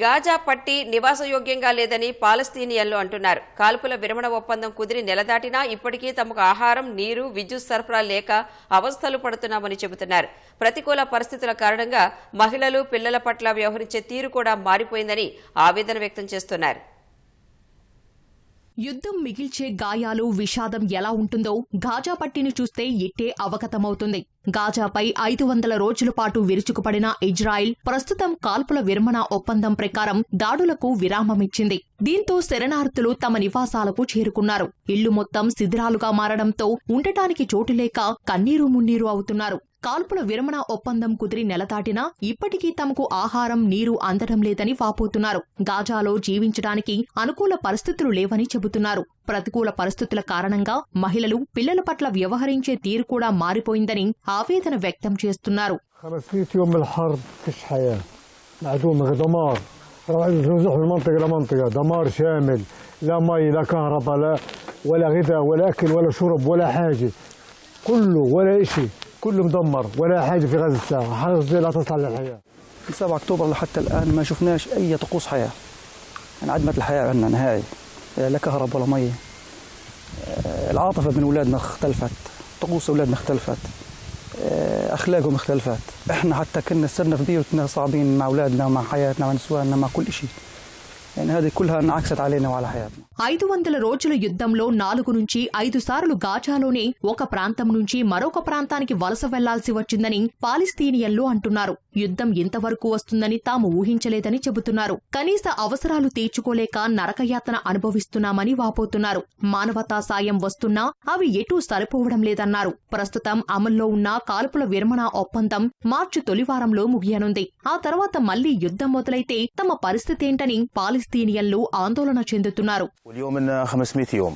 Gaza పట్టి నివాసయోగ్యంగా లేదని పాలస్తీనియన్లు అంటున్నారు. కాల్పుల విరమణ ఒప్పందం కుదిరి నెలదాటినా ఇప్పటికీ తమకు ఆహారం నీరు విద్యుత్ సరఫరా లేక అవస్థలు పడుతున్నామని చెబుతున్నారు. ప్రతికూల పరిస్థితుల కారణంగా మహిళలు పిల్లల పట్ల వ్యవహరించే తీరు కూడా మారిపోయిందని ఆవేదన వ్యక్తం చేస్తున్నారు. యుద్ధం మిగిల్చే గాయాలు విషాదం ఎలా ఉంటుందో గాజా పట్టిని చూస్తే ఇట్టే అవగతమవుతుంది. గాజాపై ఐదు వందల రోజుల పాటు విరుచుకుపడిన ఇజ్రాయిల్ ప్రస్తుతం కాల్పుల విరమణ ఒప్పందం ప్రకారం దాడులకు విరామమిచ్చింది. దీంతో శరణార్థులు తమ నివాసాలకు చేరుకున్నారు. ఇళ్ళు మొత్తం శిథిరాలుగా మారడంతో ఉండటానికి చోటు లేక కన్నీరు మున్నీరు అవుతున్నారు. కాల్పుల విరమణ ఒప్పందం కుదిరి నెలదాటినా ఇప్పటికీ తమకు ఆహారం నీరు అందడం లేదని వాపోతున్నారు గాజాలో జీవించడానికి అనుకూల పరిస్థితులు లేవని చెబుతున్నారు ప్రతికూల పరిస్థితుల కారణంగా మహిళలు పిల్లల పట్ల వ్యవహరించే తీరు కూడా మారిపోయిందని ఆవేదన వ్యక్తం చేస్తున్నారు 500 يوم من الحرب فيش حياة العدو مغ- دمار نزوح من منطقة لمنطقة دمار شامل لا مي لا كهرباء لا ولا غذاء ولا أكل ولا شرب ولا حاجة كله ولا إشي كله مدمر ولا حاجة في غزة الساعة. حاجة لا تصلح للحياة. من 7 أكتوبر لحتى الآن ما شفناش أي طقوس حياة. انعدمت الحياة عندنا نهائي. لا كهرب ولا مي آه، العاطفة بين أولادنا اختلفت. طقوس أولادنا اختلفت. آه، أخلاقهم اختلفت. إحنا حتى كنا صرنا في بيوتنا صعبين مع أولادنا مع حياتنا مع نسواننا مع كل شيء يعني هذه كلها انعكست علينا وعلى حياتنا ఐదు వందల రోజుల యుద్ధంలో నాలుగు నుంచి ఐదు సార్లు గాజాలోనే ఒక ప్రాంతం నుంచి మరొక ప్రాంతానికి వలస వెళ్లాల్సి వచ్చిందని పాలిస్తీనియన్లు అంటున్నారు యుద్ధం ఇంతవరకు వస్తుందని తాము ఊహించలేదని చెబుతున్నారు కనీస అవసరాలు తీర్చుకోలేక నరకయాతన అనుభవిస్తున్నామని వాపోతున్నారు మానవతా సాయం వస్తున్నా అవి ఎటూ సరిపోవడం లేదన్నారు ప్రస్తుతం అమల్లో ఉన్న కాల్పుల విరమణ ఒప్పందం మార్చి తొలివారంలో ముగియనుంది ఆ తర్వాత మళ్లీ యుద్ధం మొదలైతే తమ పరిస్థితేంటని పాలిస్తీనియన్లు ఆందోళన చెందుతున్నారు واليوم إنه 500 يوم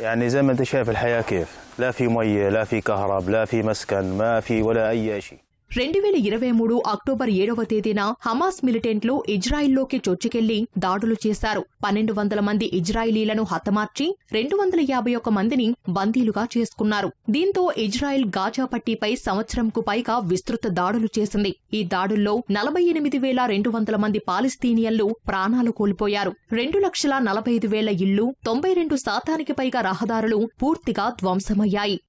يعني زي ما انت شايف الحياة كيف لا في مية لا في كهرب لا في مسكن ما في ولا أي شيء రెండు వేల ఇరవై మూడు అక్టోబర్ ఏడవ తేదీన హమాస్ మిలిటెంట్లు ఇజ్రాయిల్లోకి చొచ్చుకెళ్ళి దాడులు చేశారు. పన్నెండు వందల మంది ఇజ్రాయిలీలను హతమార్చి రెండు వందల యాభై ఒక్క మందిని బందీలుగా చేసుకున్నారు. దీంతో ఇజ్రాయిల్ గాజా పట్టీపై సంవత్సరంకు పైగా విస్తృత దాడులు చేసింది. ఈ దాడుల్లో నలభై ఎనిమిది వేల రెండు వందల మంది పాలిస్తీనియన్లు ప్రాణాలు కోల్పోయారు. రెండు లక్షల నలభై ఐదు వేల ఇళ్ళు తొంభై రెండు శాతానికి పైగా రహదారులు పూర్తిగా ధ్వంసమయ్యాయి.